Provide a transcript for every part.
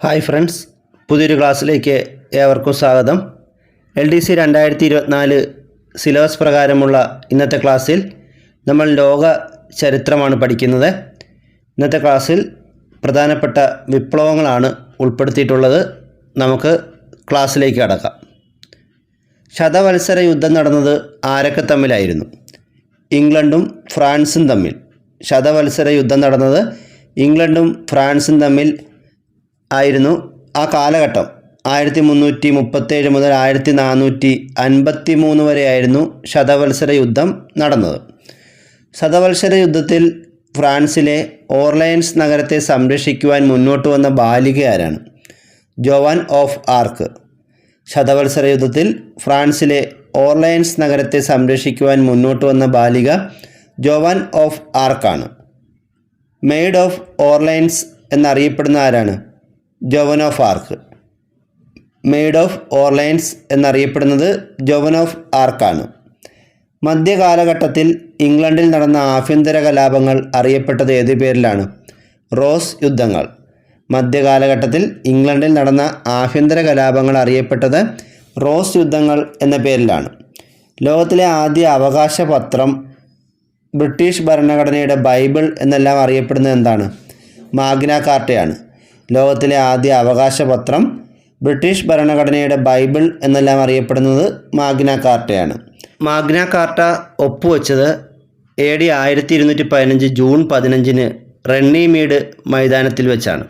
Hi friends പുതിയൊരു ക്ലാസ്സിലേക്ക് ഏവർക്കും സ്വാഗതം. എൽ ഡി സി രണ്ടായിരത്തി ഇരുപത്തിനാല് സിലബസ് പ്രകാരമുള്ള ഇന്നത്തെ ക്ലാസ്സിൽ നമ്മൾ ലോക ചരിത്രമാണ് പഠിക്കുന്നത്. ഇന്നത്തെ ക്ലാസ്സിൽ പ്രധാനപ്പെട്ട വിപ്ലവങ്ങളാണ് ഉൾപ്പെടുത്തിയിട്ടുള്ളത്. നമുക്ക് ക്ലാസ്സിലേക്ക് കടക്കാം. ശതവത്സര യുദ്ധം നടന്നത് ആരൊക്കെ തമ്മിലായിരുന്നു? ഇംഗ്ലണ്ടും ഫ്രാൻസും തമ്മിൽ. ശതവത്സര യുദ്ധം നടന്നത് ഇംഗ്ലണ്ടും ഫ്രാൻസും തമ്മിൽ ആയിരുന്നു ആ കാലഘട്ടം. ആയിരത്തി മുന്നൂറ്റി മുപ്പത്തേഴ് മുതൽ ആയിരത്തി നാനൂറ്റി അൻപത്തി മൂന്ന് വരെയായിരുന്നു ശതവത്സര യുദ്ധം നടന്നത്. ശതവത്സര യുദ്ധത്തിൽ ഫ്രാൻസിലെ ഓർലയൻസ് നഗരത്തെ സംരക്ഷിക്കുവാൻ മുന്നോട്ട് വന്ന ബാലികയാരാണ് ജോവാൻ ഓഫ് ആർക്ക്. ശതവത്സര യുദ്ധത്തിൽ ഫ്രാൻസിലെ ഓർലയൻസ് നഗരത്തെ സംരക്ഷിക്കുവാൻ മുന്നോട്ട് വന്ന ബാലിക ജോവാൻ ഓഫ് ആർക്കാണ്. മെയ്ഡ് ഓഫ് ഓർലയൻസ് എന്നറിയപ്പെടുന്ന ആരാണ്? Joan of Arc. Maid of Orleans എന്നറിയപ്പെടുന്നത് ജോവൻ ഓഫ് ആർക്കാണ്. മധ്യകാലഘട്ടത്തിൽ ഇംഗ്ലണ്ടിൽ നടന്ന ആഭ്യന്തര കലാപങ്ങൾ അറിയപ്പെട്ടത് ഏത് പേരിലാണ്? റോസ് യുദ്ധങ്ങൾ. മധ്യകാലഘട്ടത്തിൽ ഇംഗ്ലണ്ടിൽ നടന്ന ആഭ്യന്തര കലാപങ്ങൾ അറിയപ്പെട്ടത് റോസ് യുദ്ധങ്ങൾ എന്ന പേരിലാണ്. ലോകത്തിലെ ആദ്യ അവകാശ പത്രം ബ്രിട്ടീഷ് ഭരണഘടനയുടെ ബൈബിൾ എന്നെല്ലാം അറിയപ്പെടുന്നത് എന്താണ്? മാഗ്ന കാർട്ടയാണ്. ലോകത്തിലെ ആദ്യ അവകാശപത്രം ബ്രിട്ടീഷ് ഭരണഘടനയുടെ ബൈബിൾ എന്നെല്ലാം അറിയപ്പെടുന്നത് മാഗ്ന കാർട്ടയാണ്. മാഗ്ന കാർട്ട ഒപ്പുവെച്ചത് എ ഡി ആയിരത്തി ഇരുന്നൂറ്റി പതിനഞ്ച് ജൂൺ പതിനഞ്ചിന് റണ്ണിമീഡ് മൈതാനത്തിൽ വെച്ചാണ്.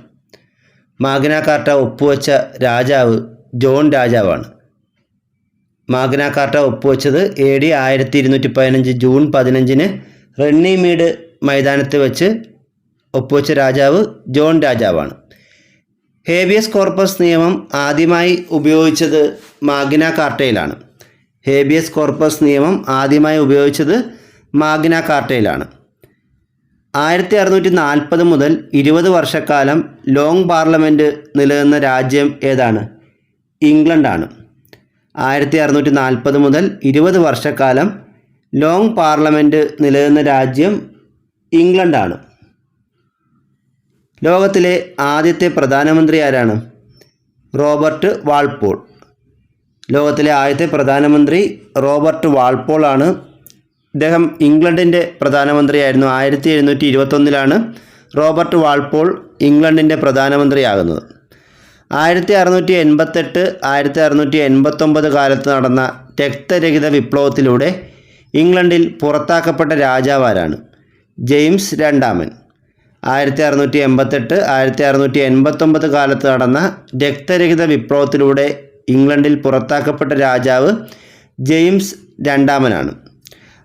മാഗ്ന കാർട്ട ഒപ്പുവെച്ച രാജാവ് ജോൺ രാജാവാണ്. മാഗ്ന കാർട്ട ഒപ്പുവെച്ചത് എ ഡി ആയിരത്തി ഇരുന്നൂറ്റി പതിനഞ്ച് ജൂൺ പതിനഞ്ചിന് റണ്ണിമീഡ് മൈതാനത്ത് വെച്ച് ഒപ്പുവെച്ച രാജാവ് ജോൺ രാജാവാണ്. ഹേബിയസ് കോർപ്പസ് നിയമം ആദ്യമായി ഉപയോഗിച്ചത് മാഗ്ന കാർട്ടയിലാണ്. ഹേബിയസ് കോർപ്പസ് നിയമം ആദ്യമായി ഉപയോഗിച്ചത് മാഗ്ന കാർട്ടയിലാണ്. ആയിരത്തി അറുന്നൂറ്റി നാൽപ്പത് മുതൽ ഇരുപത് വർഷക്കാലം ലോങ് പാർലമെന്റ് നിലനിന്ന രാജ്യം ഏതാണ്? ഇംഗ്ലണ്ടാണ്. ആയിരത്തി അറുന്നൂറ്റി നാൽപ്പത് മുതൽ ഇരുപത് വർഷക്കാലം ലോങ് പാർലമെന്റ് നിലനിന്ന രാജ്യം ഇംഗ്ലണ്ടാണ്. ലോകത്തിലെ ആദ്യത്തെ പ്രധാനമന്ത്രി ആരാണ്? Robert Walpole. ലോകത്തിലെ ആദ്യത്തെ പ്രധാനമന്ത്രി റോബർട്ട് വാൾപോൾ ആണ്. ഇദ്ദേഹം ഇംഗ്ലണ്ടിന്റെ പ്രധാനമന്ത്രിയായിരുന്നു. ആയിരത്തി എഴുന്നൂറ്റി ഇരുപത്തൊന്നിലാണ് റോബർട്ട് വാൾപോൾ ഇംഗ്ലണ്ടിന്റെ പ്രധാനമന്ത്രിയാകുന്നത്. ആയിരത്തി അറുന്നൂറ്റി എൺപത്തെട്ട് ആയിരത്തി അറുന്നൂറ്റി എൺപത്തൊമ്പത് കാലത്ത് നടന്ന രക്തരഹിത വിപ്ലവത്തിലൂടെ ഇംഗ്ലണ്ടിൽ പുറത്താക്കപ്പെട്ട രാജാവാരാണ് ജെയിംസ് രണ്ടാമൻ. ആയിരത്തി അറുന്നൂറ്റി എൺപത്തെട്ട് ആയിരത്തി അറുന്നൂറ്റി എൺപത്തൊമ്പത് കാലത്ത് നടന്ന രക്തരഹിത വിപ്ലവത്തിലൂടെ ഇംഗ്ലണ്ടിൽ പുറത്താക്കപ്പെട്ട രാജാവ് ജെയിംസ് രണ്ടാമനാണ്.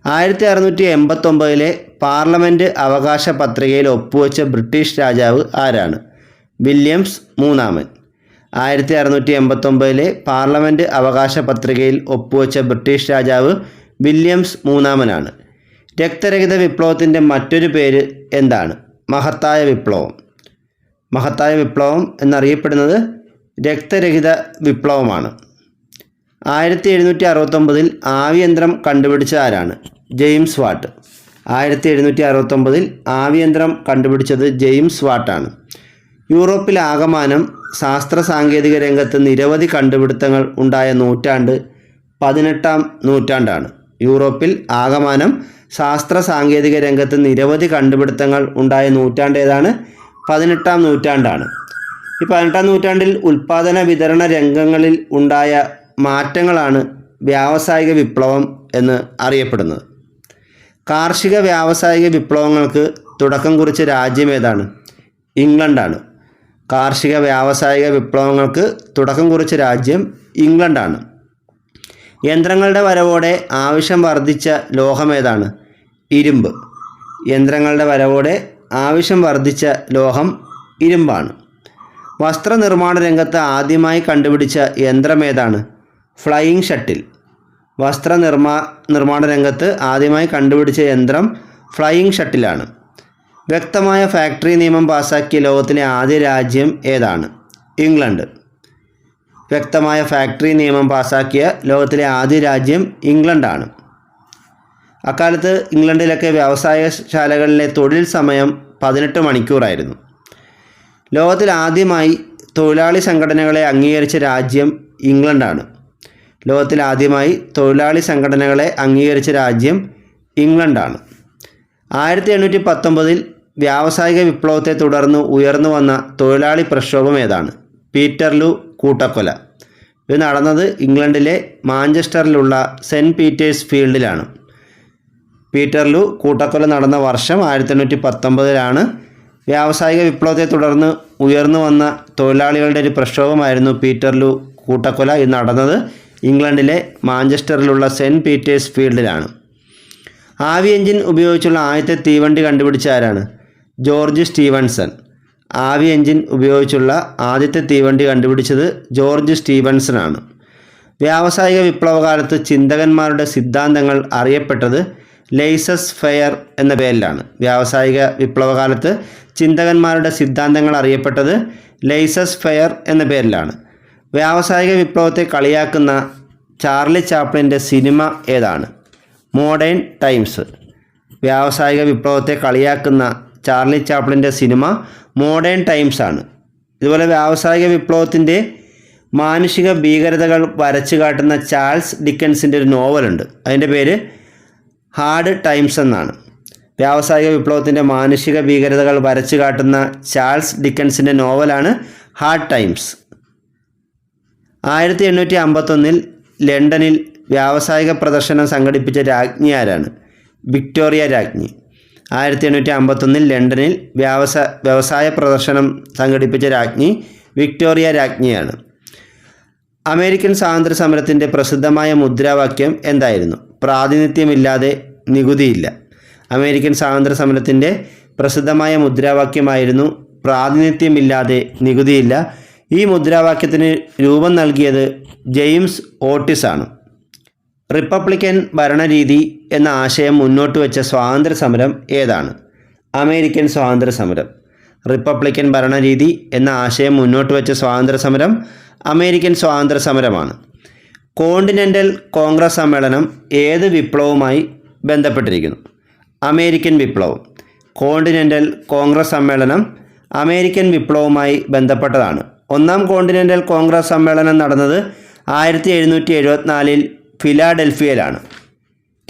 ആയിരത്തി അറുന്നൂറ്റി എൺപത്തൊമ്പതിലെ പാർലമെന്റ് അവകാശ പത്രികയിൽ ഒപ്പുവെച്ച ബ്രിട്ടീഷ് രാജാവ് ആരാണ്? വില്യംസ് മൂന്നാമൻ. ആയിരത്തി അറുന്നൂറ്റി എൺപത്തൊമ്പതിലെ പാർലമെന്റ് അവകാശ പത്രികയിൽ ഒപ്പുവെച്ച ബ്രിട്ടീഷ് രാജാവ് വില്യംസ് മൂന്നാമനാണ്. രക്തരഹിത വിപ്ലവത്തിന്റെ മറ്റൊരു പേര് എന്താണ്? മഹത്തായ വിപ്ലവം. മഹത്തായ വിപ്ലവം എന്നറിയപ്പെടുന്നത് രക്തരഹിത വിപ്ലവമാണ്. ആയിരത്തി എഴുന്നൂറ്റി അറുപത്തൊമ്പതിൽ ആവിയന്ത്രം കണ്ടുപിടിച്ച ആരാണ്? James Watt. ആയിരത്തി എഴുന്നൂറ്റി അറുപത്തൊമ്പതിൽ ആവിയന്ത്രം കണ്ടുപിടിച്ചത് ജെയിംസ് വാട്ടാണ് യൂറോപ്പിൽ ആകമാനം ശാസ്ത്ര സാങ്കേതിക രംഗത്ത് നിരവധി കണ്ടുപിടുത്തങ്ങൾ ഉണ്ടായ നൂറ്റാണ്ട് പതിനെട്ടാം നൂറ്റാണ്ടാണ്. യൂറോപ്പിൽ ആകമാനം ശാസ്ത്ര സാങ്കേതിക രംഗത്ത് നിരവധി കണ്ടുപിടുത്തങ്ങൾ ഉണ്ടായ നൂറ്റാണ്ട് ഏതാണ് പതിനെട്ടാം നൂറ്റാണ്ടാണ്. ഈ പതിനെട്ടാം നൂറ്റാണ്ടിൽ ഉൽപ്പാദന വിതരണ രംഗങ്ങളിൽ ഉണ്ടായ മാറ്റങ്ങളാണ് വ്യാവസായിക വിപ്ലവം എന്ന് അറിയപ്പെടുന്നത്. കാർഷിക വ്യാവസായിക വിപ്ലവങ്ങൾക്ക് തുടക്കം കുറിച്ച രാജ്യം ഏതാണ്? ഇംഗ്ലണ്ടാണ്. കാർഷിക വ്യാവസായിക വിപ്ലവങ്ങൾക്ക് തുടക്കം കുറിച്ച രാജ്യം ഇംഗ്ലണ്ടാണ്. യന്ത്രങ്ങളുടെ വരവോടെ ആവശ്യം വർദ്ധിച്ച ലോഹം ഏതാണ്? ഇരുമ്പ്. യന്ത്രങ്ങളുടെ വരവോടെ ആവശ്യം വർദ്ധിച്ച ലോഹം ഇരുമ്പാണ്. വസ്ത്രനിർമ്മാണ രംഗത്ത് ആദ്യമായി കണ്ടുപിടിച്ച യന്ത്രം ഏതാണ്? Flying shuttle. വസ്ത്രനിർമ്മാ നിർമ്മാണ രംഗത്ത് ആദ്യമായി കണ്ടുപിടിച്ച യന്ത്രം ഫ്ലൈയിങ് ഷട്ടിലാണ്. വ്യക്തമായ ഫാക്ടറി നിയമം പാസാക്കിയ ലോകത്തിലെ ആദ്യ രാജ്യം ഏതാണ്? ഇംഗ്ലണ്ട്. വ്യക്തമായ ഫാക്ടറി നിയമം പാസാക്കിയ ലോകത്തിലെ ആദ്യ രാജ്യം ഇംഗ്ലണ്ടാണ്. അക്കാലത്ത് ഇംഗ്ലണ്ടിലൊക്കെ വ്യവസായ ശാലകളിലെ തൊഴിൽ സമയം പതിനെട്ട് മണിക്കൂറായിരുന്നു. ലോകത്തിൽ ആദ്യമായി തൊഴിലാളി സംഘടനകളെ അംഗീകരിച്ച രാജ്യം ഇംഗ്ലണ്ടാണ്. ലോകത്തിൽ ആദ്യമായി തൊഴിലാളി സംഘടനകളെ അംഗീകരിച്ച രാജ്യം ഇംഗ്ലണ്ടാണ്. ആയിരത്തി എണ്ണൂറ്റി പത്തൊമ്പതിൽ വ്യാവസായിക വിപ്ലവത്തെ തുടർന്ന് ഉയർന്നു വന്ന തൊഴിലാളി പ്രക്ഷോഭം ഏതാണ്? പീറ്റർലു കൂട്ടക്കൊല. ഇത് നടന്നത് ഇംഗ്ലണ്ടിലെ മാഞ്ചസ്റ്ററിലുള്ള സെന്റ് പീറ്റേഴ്സ് ഫീൽഡിലാണ്. പീറ്റർലു കൂട്ടക്കൊല നടന്ന വർഷം ആയിരത്തി എണ്ണൂറ്റി പത്തൊമ്പതിലാണ് വ്യാവസായിക വിപ്ലവത്തെ തുടർന്ന് ഉയർന്നു വന്ന തൊഴിലാളികളുടെ ഒരു പ്രക്ഷോഭമായിരുന്നു പീറ്റർലു കൂട്ടക്കൊല നടന്നത് ഇംഗ്ലണ്ടിലെ മാഞ്ചസ്റ്ററിലുള്ള സെന്റ് പീറ്റേഴ്സ് ഫീൽഡിലാണ്. ആവി എഞ്ചിൻ ഉപയോഗിച്ചുള്ള ആദ്യത്തെ തീവണ്ടി കണ്ടുപിടിച്ച ആരാണ്? George Stephenson. ആവി എഞ്ചിൻ ഉപയോഗിച്ചുള്ള ആദ്യത്തെ തീവണ്ടി കണ്ടുപിടിച്ചത് ജോർജ് സ്റ്റീവൻസൺ ആണ്. വ്യാവസായിക വിപ്ലവകാലത്ത് ചിന്തകന്മാരുടെ സിദ്ധാന്തങ്ങൾ അറിയപ്പെട്ടത് ലെയ്സസ് ഫെയർ എന്ന പേരിലാണ്. വ്യാവസായിക വിപ്ലവകാലത്ത് ചിന്തകന്മാരുടെ സിദ്ധാന്തങ്ങൾ അറിയപ്പെട്ടത് ലെയ്സസ് ഫെയർ എന്ന പേരിലാണ്. വ്യാവസായിക വിപ്ലവത്തെ കളിയാക്കുന്ന ചാർലി ചാപ്ലിന്റെ സിനിമ ഏതാണ്? Modern times. വ്യാവസായിക വിപ്ലവത്തെ കളിയാക്കുന്ന ചാർലി ചാപ്ലിന്റെ സിനിമ മോഡേൺ ടൈംസ് ആണ് ഇതുപോലെ വ്യാവസായിക വിപ്ലവത്തിന്റെ മാനുഷിക ഭീകരതകൾ വരച്ചു കാട്ടുന്ന ചാൾസ് ഡിക്കൻസിന്റെ ഒരു നോവലുണ്ട്. അതിന്റെ പേര് ഹാർഡ് ടൈംസ് എന്നാണ്. വ്യാവസായിക വിപ്ലവത്തിന്റെ മാനുഷിക ഭീകരതകൾ വരച്ചു കാട്ടുന്ന ചാൾസ് ഡിക്കൻസിന്റെ നോവലാണ് ഹാർഡ് ടൈംസ്. ആയിരത്തി എണ്ണൂറ്റി അമ്പത്തൊന്നിൽ ലണ്ടനിൽ വ്യാവസായിക പ്രദർശനം സംഘടിപ്പിച്ച രാജ്ഞി ആരാണ്? വിക്ടോറിയ രാജ്ഞി. ആയിരത്തി എണ്ണൂറ്റി അമ്പത്തൊന്നിൽ ലണ്ടനിൽ വ്യാവസ വ്യവസായ പ്രദർശനം സംഘടിപ്പിച്ച രാജ്ഞി വിക്ടോറിയ രാജ്ഞിയാണ്. അമേരിക്കൻ സ്വാതന്ത്ര്യ സമരത്തിന്റെ പ്രസിദ്ധമായ മുദ്രാവാക്യം എന്തായിരുന്നു? പ്രാതിനിധ്യമില്ലാതെ നികുതിയില്ല. അമേരിക്കൻ സ്വാതന്ത്ര്യ സമരത്തിന്റെ പ്രസിദ്ധമായ മുദ്രാവാക്യമായിരുന്നു പ്രാതിനിധ്യമില്ലാതെ നികുതിയില്ല. ഈ മുദ്രാവാക്യത്തിന് രൂപം നൽകിയത് ജെയിംസ് ഓട്ടിസ് ആണ്. റിപ്പബ്ലിക്കൻ ഭരണരീതി എന്ന ആശയം മുന്നോട്ട് വെച്ച സ്വാതന്ത്ര്യ സമരം ഏതാണ്? അമേരിക്കൻ സ്വാതന്ത്ര്യ സമരം റിപ്പബ്ലിക്കൻ ഭരണരീതി എന്ന ആശയം മുന്നോട്ട് വെച്ച സ്വാതന്ത്ര്യ സമരം അമേരിക്കൻ സ്വാതന്ത്ര്യ സമരമാണ് കോണ്ടിനെന്റൽ കോൺഗ്രസ് സമ്മേളനം ഏത് വിപ്ലവവുമായി ബന്ധപ്പെട്ടിരിക്കുന്നു? അമേരിക്കൻ വിപ്ലവം. കോണ്ടിനെന്റൽ കോൺഗ്രസ് സമ്മേളനം അമേരിക്കൻ വിപ്ലവവുമായി ബന്ധപ്പെട്ടതാണ്. ഒന്നാം കോണ്ടിനെന്റൽ കോൺഗ്രസ് സമ്മേളനം നടന്നത് ആയിരത്തി എഴുന്നൂറ്റി എഴുപത്തിനാലിൽ ഫിലാഡൽഫിയയിലാണ്.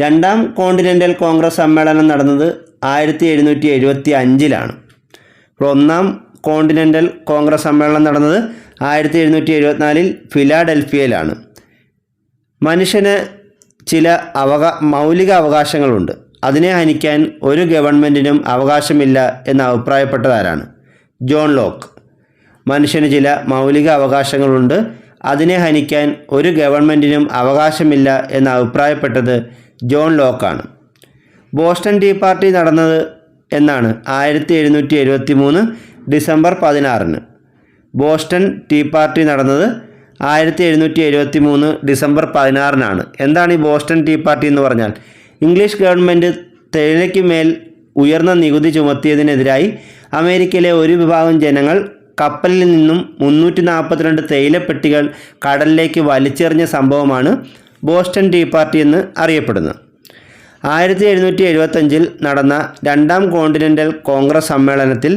രണ്ടാം കോണ്ടിനെന്റൽ കോൺഗ്രസ് സമ്മേളനം നടന്നത് ആയിരത്തി എഴുന്നൂറ്റി എഴുപത്തി അഞ്ചിലാണ് അപ്പോൾ ഒന്നാം കോണ്ടിനെന്റൽ കോൺഗ്രസ് സമ്മേളനം നടന്നത് ആയിരത്തി എഴുന്നൂറ്റി എഴുപത്തിനാലിൽ ഫിലാഡൽഫിയയിലാണ്. മനുഷ്യന് ചില അവകാ മൗലിക അവകാശങ്ങളുണ്ട്. അതിനെ ഹനിക്കാൻ ഒരു ഗവൺമെന്റിനും അവകാശമില്ല എന്ന് അഭിപ്രായപ്പെട്ടതാരാണ്? John Locke. മനുഷ്യന് ചില മൗലിക അവകാശങ്ങളുണ്ട്. അതിനെ ഹനിക്കാൻ ഒരു ഗവൺമെന്റിനും അവകാശമില്ല എന്ന് അഭിപ്രായപ്പെട്ടത് ജോൺ ലോക്കാണ്. ബോസ്റ്റൺ ടീ പാർട്ടി നടന്നത് എന്നാണ് ആയിരത്തി എഴുന്നൂറ്റി എഴുപത്തി മൂന്ന് ഡിസംബർ പതിനാറിന്. ബോസ്റ്റൺ ടീ പാർട്ടി നടന്നത് ആയിരത്തി എഴുന്നൂറ്റി എഴുപത്തി മൂന്ന് ഡിസംബർ പതിനാറിനാണ്. എന്താണ് ഈ ബോസ്റ്റൺ ടീ പാർട്ടി എന്ന് പറഞ്ഞാൽ ഇംഗ്ലീഷ് ഗവൺമെന്റ് തേയിലയ്ക്ക് മേൽ ഉയർന്ന നികുതി ചുമത്തിയതിനെതിരായി അമേരിക്കയിലെ ഒരു വിഭാഗം ജനങ്ങൾ കപ്പലിൽ നിന്നും മുന്നൂറ്റി നാൽപ്പത്തിരണ്ട് തേയിലപ്പെട്ടികൾ കടലിലേക്ക് വലിച്ചെറിഞ്ഞ സംഭവമാണ് ബോസ്റ്റൺ ടീ പാർട്ടി എന്ന് അറിയപ്പെടുന്നത്. ആയിരത്തി എഴുന്നൂറ്റി എഴുപത്തഞ്ചിൽ നടന്ന രണ്ടാം കോണ്ടിനെന്റൽ കോൺഗ്രസ് സമ്മേളനത്തിൽ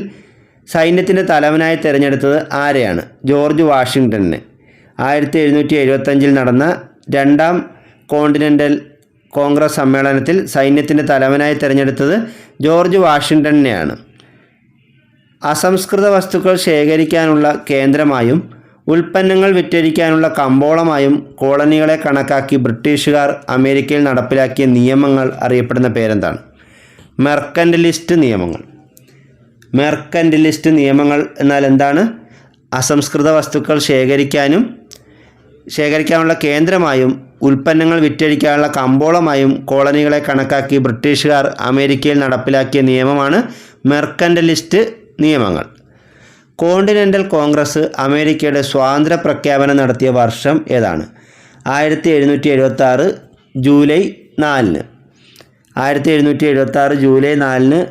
സൈന്യത്തിന്റെ തലവനായി തിരഞ്ഞെടുത്തത് ആരെയാണ്? ജോർജ് വാഷിങ്ടണിനെ ആയിരത്തി എഴുന്നൂറ്റി എഴുപത്തഞ്ചിൽ നടന്ന രണ്ടാം കോണ്ടിനെന്റൽ കോൺഗ്രസ് സമ്മേളനത്തിൽ സൈന്യത്തിന്റെ തലവനായി തിരഞ്ഞെടുത്തത് ജോർജ് വാഷിങ്ടണിനെയാണ്. അസംസ്കൃത വസ്തുക്കൾ ശേഖരിക്കാനുള്ള കേന്ദ്രമായും ഉൽപ്പന്നങ്ങൾ വിറ്റഴിക്കാനുള്ള കമ്പോളമായും കോളനികളെ കണക്കാക്കി ബ്രിട്ടീഷുകാർ അമേരിക്കയിൽ നടപ്പിലാക്കിയ നിയമങ്ങൾ അറിയപ്പെടുന്ന പേരെന്താണ്? മെർക്കൻഡലിസ്റ്റ് നിയമങ്ങൾ. മെർക്കൻഡലിസ്റ്റ് നിയമങ്ങൾ എന്നാൽ എന്താണ്? അസംസ്കൃത വസ്തുക്കൾ ശേഖരിക്കാനും ശേഖരിക്കാനുള്ള കേന്ദ്രമായും ഉൽപ്പന്നങ്ങൾ വിറ്റഴിക്കാനുള്ള കമ്പോളമായും കോളനികളെ കണക്കാക്കി ബ്രിട്ടീഷുകാർ അമേരിക്കയിൽ നടപ്പിലാക്കിയ നിയമമാണ് മെർക്കന്റലിസ്റ്റ് നിയമങ്ങൾ. കോണ്ടിനെന്റൽ കോൺഗ്രസ് അമേരിക്കയുടെ സ്വാതന്ത്ര്യ പ്രഖ്യാപനം നടത്തിയ വർഷം ഏതാണ്? ആയിരത്തി എഴുന്നൂറ്റി എഴുപത്തി ആറ് ജൂലൈ നാലിന്. ആയിരത്തി എഴുന്നൂറ്റി എഴുപത്തി ആറ് ജൂലൈ നാലിന്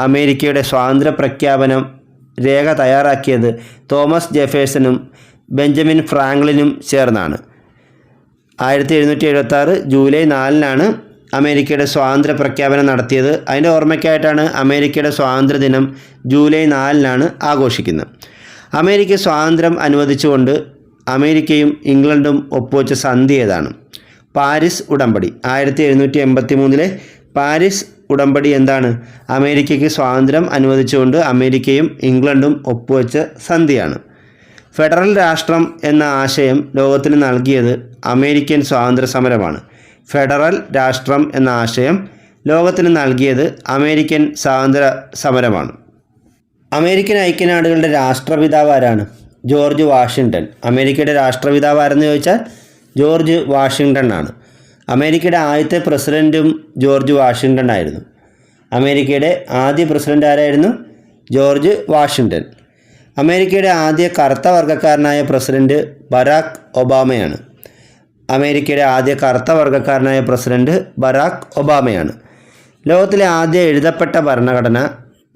അമേരിക്കയുടെ സ്വാതന്ത്ര്യ പ്രഖ്യാപനം രേഖ തയ്യാറാക്കിയത് തോമസ് ജെഫേഴ്സണും ബെഞ്ചമിൻ ഫ്രാങ്ക്ലിനും ചേർന്നാണ്. ആയിരത്തി എഴുന്നൂറ്റി എഴുപത്തി ആറ് ജൂലൈ നാലിനാണ് അമേരിക്കയുടെ സ്വാതന്ത്ര്യ പ്രഖ്യാപനം നടത്തിയത്. അതിന്റെ ഓർമ്മയ്ക്കായിട്ടാണ് അമേരിക്കയുടെ സ്വാതന്ത്ര്യ ദിനം ജൂലൈ നാലിനാണ് ആഘോഷിക്കുന്നത്. അമേരിക്ക സ്വാതന്ത്ര്യം അനുവദിച്ചുകൊണ്ട് അമേരിക്കയും ഇംഗ്ലണ്ടും ഒപ്പുവെച്ച സന്ധി ഏതാണ്? പാരീസ് ഉടമ്പടി. ആയിരത്തി എഴുന്നൂറ്റി എൺപത്തി മൂന്നിലെ പാരീസ് ഉടമ്പടി എന്താണ്? അമേരിക്കയ്ക്ക് സ്വാതന്ത്ര്യം അനുവദിച്ചുകൊണ്ട് അമേരിക്കയും ഇംഗ്ലണ്ടും ഒപ്പുവെച്ച സന്ധിയാണ്. ഫെഡറൽ രാഷ്ട്രം എന്ന ആശയം ലോകത്തിന് നൽകിയത് അമേരിക്കൻ സ്വാതന്ത്ര്യ സമരമാണ് ഫെഡറൽ രാഷ്ട്രം എന്ന ആശയം ലോകത്തിന് നൽകിയത് അമേരിക്കൻ സ്വാതന്ത്ര്യ സമരമാണ് അമേരിക്കൻ ഐക്യനാടുകളുടെ രാഷ്ട്രപിതാവ് ആരാണ് ജോർജ് വാഷിങ്ടൺ. അമേരിക്കയുടെ രാഷ്ട്രപിതാവ് ആരെന്ന് ചോദിച്ചാൽ ജോർജ് വാഷിങ്ടൺ ആണ്. അമേരിക്കയുടെ ആദ്യത്തെ പ്രസിഡന്റും ജോർജ് വാഷിങ്ടൺ ആയിരുന്നു. അമേരിക്കയുടെ ആദ്യ പ്രസിഡന്റ് ആരായിരുന്നു? George Washington. അമേരിക്കയുടെ ആദ്യ കറുത്ത വർഗക്കാരനായ പ്രസിഡന്റ് ബരാക് ഒബാമയാണ്. അമേരിക്കയുടെ ആദ്യ കറുത്ത വർഗക്കാരനായ പ്രസിഡന്റ് ബരാക് ഒബാമയാണ്. ലോകത്തിലെ ആദ്യ എഴുതപ്പെട്ട ഭരണഘടന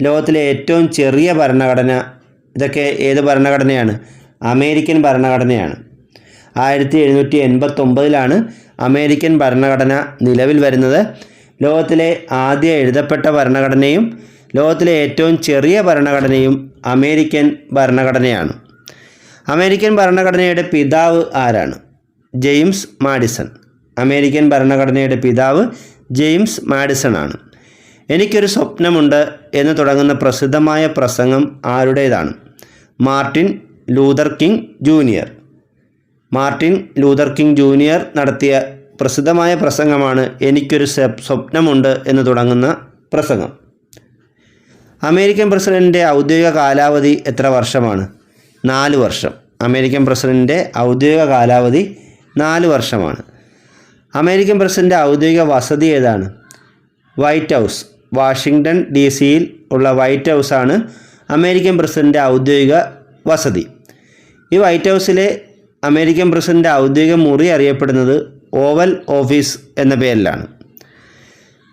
ലോകത്തിലെ ഏറ്റവും ചെറിയ ഭരണഘടന ഇതൊക്കെ ഏത് ഭരണഘടനയാണ്? അമേരിക്കൻ ഭരണഘടനയാണ്. ആയിരത്തി എഴുന്നൂറ്റി എൺപത്തൊമ്പതിലാണ് അമേരിക്കൻ ഭരണഘടന നിലവിൽ വരുന്നത്. ലോകത്തിലെ ആദ്യ എഴുതപ്പെട്ട ഭരണഘടനയും ലോകത്തിലെ ഏറ്റവും ചെറിയ ഭരണഘടനയും അമേരിക്കൻ ഭരണഘടനയാണ്. അമേരിക്കൻ ഭരണഘടനയുടെ പിതാവ് ആരാണ്? James Madison. അമേരിക്കൻ ഭരണഘടനയുടെ പിതാവ് ജെയിംസ് മാഡിസൺ ആണ്. എനിക്കൊരു സ്വപ്നമുണ്ട് എന്ന് തുടങ്ങുന്ന പ്രസിദ്ധമായ പ്രസംഗം ആരുടേതാണ്? Martin Luther King junior. Martin Luther King junior നടത്തിയ പ്രസിദ്ധമായ പ്രസംഗമാണ് എനിക്കൊരു സ്വപ്നമുണ്ട് എന്ന് തുടങ്ങുന്ന പ്രസംഗം. അമേരിക്കൻ പ്രസിഡന്റിന്റെ ഔദ്യോഗിക കാലാവധി എത്ര വർഷമാണ്? നാല് വർഷം. അമേരിക്കൻ പ്രസിഡന്റിന്റെ ഔദ്യോഗിക കാലാവധി നാല് വർഷമാണ്. അമേരിക്കൻ പ്രസിഡന്റ് ഔദ്യോഗിക വസതി ഏതാണ്? White house. വാഷിങ്ടൺ ഡി സിയിൽ ഉള്ള വൈറ്റ് ഹൗസാണ് അമേരിക്കൻ പ്രസിഡന്റ് ഔദ്യോഗിക വസതി. ഈ വൈറ്റ് ഹൗസിലെ അമേരിക്കൻ പ്രസിഡന്റ് ഔദ്യോഗിക മുറി അറിയപ്പെടുന്നത് ഓവൽ ഓഫീസ് എന്ന പേരിലാണ്.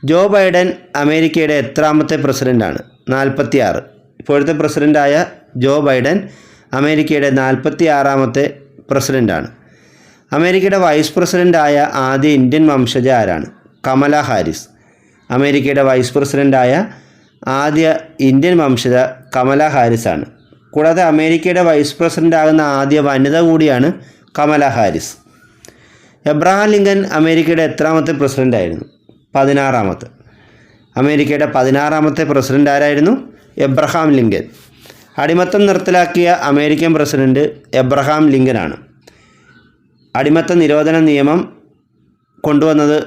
ജോ ബൈഡൻ അമേരിക്കയുടെ എത്രാമത്തെ പ്രസിഡന്റാണ് നാൽപ്പത്തി ആറ് ഇപ്പോഴത്തെ പ്രസിഡന്റായ ജോ ബൈഡൻ അമേരിക്കയുടെ നാൽപ്പത്തി ആറാമത്തെ പ്രസിഡന്റാണ് അമേരിക്കയുടെ വൈസ് പ്രസിഡന്റായ ആദ്യ ഇന്ത്യൻ വംശജ ആരാണ്? കമല ഹാരിസ്. അമേരിക്കയുടെ വൈസ് പ്രസിഡന്റായ ആദ്യ ഇന്ത്യൻ വംശജ കമല ഹാരിസ് ആണ്. കൂടാതെ അമേരിക്കയുടെ വൈസ് പ്രസിഡന്റ് ആകുന്ന ആദ്യ വനിത കൂടിയാണ് കമല ഹാരിസ്. എബ്രഹാം ലിങ്കൻ അമേരിക്കയുടെ എത്രാമത്തെ പ്രസിഡന്റായിരുന്നു പതിനാറാമത്തെ. അമേരിക്കയുടെ പതിനാറാമത്തെ പ്രസിഡന്റ് ആരായിരുന്നു? Abraham Lincoln. അടിമത്തം നിർത്തലാക്കിയ അമേരിക്കൻ പ്രസിഡന്റ് എബ്രഹാം ലിങ്കനാണ്. അടിമത്ത നിരോധന നിയമം കൊണ്ടുവന്നത്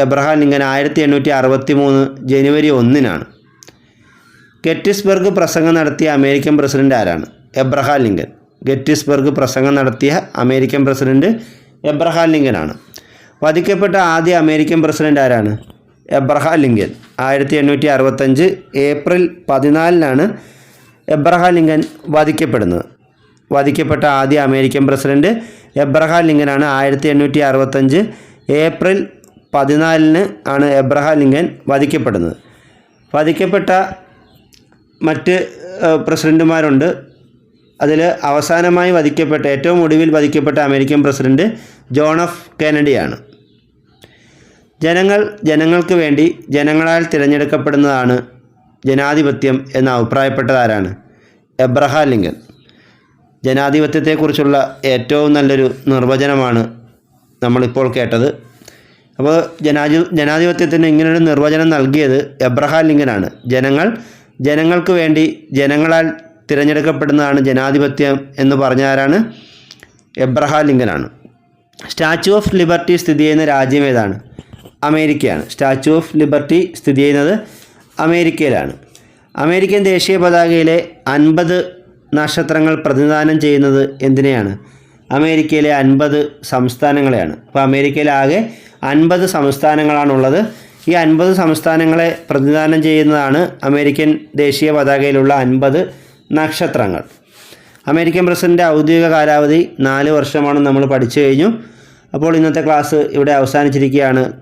എബ്രഹാം ലിങ്കൻ ആയിരത്തി എണ്ണൂറ്റി അറുപത്തി മൂന്ന് ജനുവരി ഒന്നിനാണ്. ഗെറ്റിസ്ബർഗ് പ്രസംഗം നടത്തിയ അമേരിക്കൻ പ്രസിഡന്റ് ആരാണ്? Abraham Lincoln. ഗെറ്റിസ്ബർഗ് പ്രസംഗം നടത്തിയ അമേരിക്കൻ പ്രസിഡന്റ് എബ്രഹാം ലിങ്കനാണ്. വധിക്കപ്പെട്ട ആദ്യ അമേരിക്കൻ പ്രസിഡന്റ് ആരാണ്? Abraham Lincoln. ആയിരത്തി എണ്ണൂറ്റി അറുപത്തഞ്ച് ഏപ്രിൽ പതിനാലിനാണ് എബ്രഹാം ലിങ്കൻ വധിക്കപ്പെടുന്നത്. വധിക്കപ്പെട്ട ആദ്യ അമേരിക്കൻ പ്രസിഡന്റ് എബ്രഹാം ലിങ്കനാണ് ആയിരത്തി എണ്ണൂറ്റി അറുപത്തഞ്ച് ഏപ്രിൽ പതിനാലിന് ആണ് എബ്രഹാം ലിങ്കൻ വധിക്കപ്പെടുന്നത്. വധിക്കപ്പെട്ട മറ്റ് പ്രസിഡന്റുമാരുണ്ട്. അതിൽ അവസാനമായി വധിക്കപ്പെട്ട ഏറ്റവും ഒടുവിൽ വധിക്കപ്പെട്ട അമേരിക്കൻ പ്രസിഡന്റ് ജോൺ എഫ് കെനഡിയാണ്. ജനങ്ങൾ ജനങ്ങൾക്ക് വേണ്ടി ജനങ്ങളാൽ തിരഞ്ഞെടുക്കപ്പെടുന്നതാണ് ജനാധിപത്യം എന്ന് അഭിപ്രായപ്പെട്ടതാരാണ്? Abraham Lincoln. ജനാധിപത്യത്തെക്കുറിച്ചുള്ള ഏറ്റവും നല്ലൊരു നിർവചനമാണ് നമ്മളിപ്പോൾ കേട്ടത്. അപ്പോൾ ജനാധി ജനാധിപത്യത്തിന് ഇങ്ങനൊരു നിർവചനം നൽകിയത് എബ്രഹാം ലിങ്കനാണ്. ജനങ്ങൾ ജനങ്ങൾക്ക് വേണ്ടി ജനങ്ങളാൽ തിരഞ്ഞെടുക്കപ്പെടുന്നതാണ് ജനാധിപത്യം എന്ന് പറഞ്ഞ ആരാണ് എബ്രഹാം ലിങ്കനാണ്. സ്റ്റാച്യു ഓഫ് ലിബർട്ടി സ്ഥിതി ചെയ്യുന്ന രാജ്യം ഏതാണ്? അമേരിക്കയാണ്. സ്റ്റാച്യു ഓഫ് ലിബർട്ടി സ്ഥിതി ചെയ്യുന്നത് അമേരിക്കയിലാണ്. അമേരിക്കൻ ദേശീയ പതാകയിലെ അൻപത് നക്ഷത്രങ്ങൾ പ്രതിനിധാനം ചെയ്യുന്നത് എന്തിനെയാണ്? അമേരിക്കയിലെ അൻപത് സംസ്ഥാനങ്ങളെയാണ്. അപ്പോൾ അമേരിക്കയിലാകെ അൻപത് സംസ്ഥാനങ്ങളാണുള്ളത്. ഈ അൻപത് സംസ്ഥാനങ്ങളെ പ്രതിനിധാനം ചെയ്യുന്നതാണ് അമേരിക്കൻ ദേശീയ പതാകയിലുള്ള അൻപത് നക്ഷത്രങ്ങൾ. അമേരിക്കൻ പ്രസിഡന്റ് ഔദ്യോഗിക കാലാവധി നാല് വർഷമാണ് നമ്മൾ പഠിച്ചു കഴിഞ്ഞു. അപ്പോൾ ഇന്നത്തെ ക്ലാസ് ഇവിടെ അവസാനിച്ചിരിക്കുകയാണ്.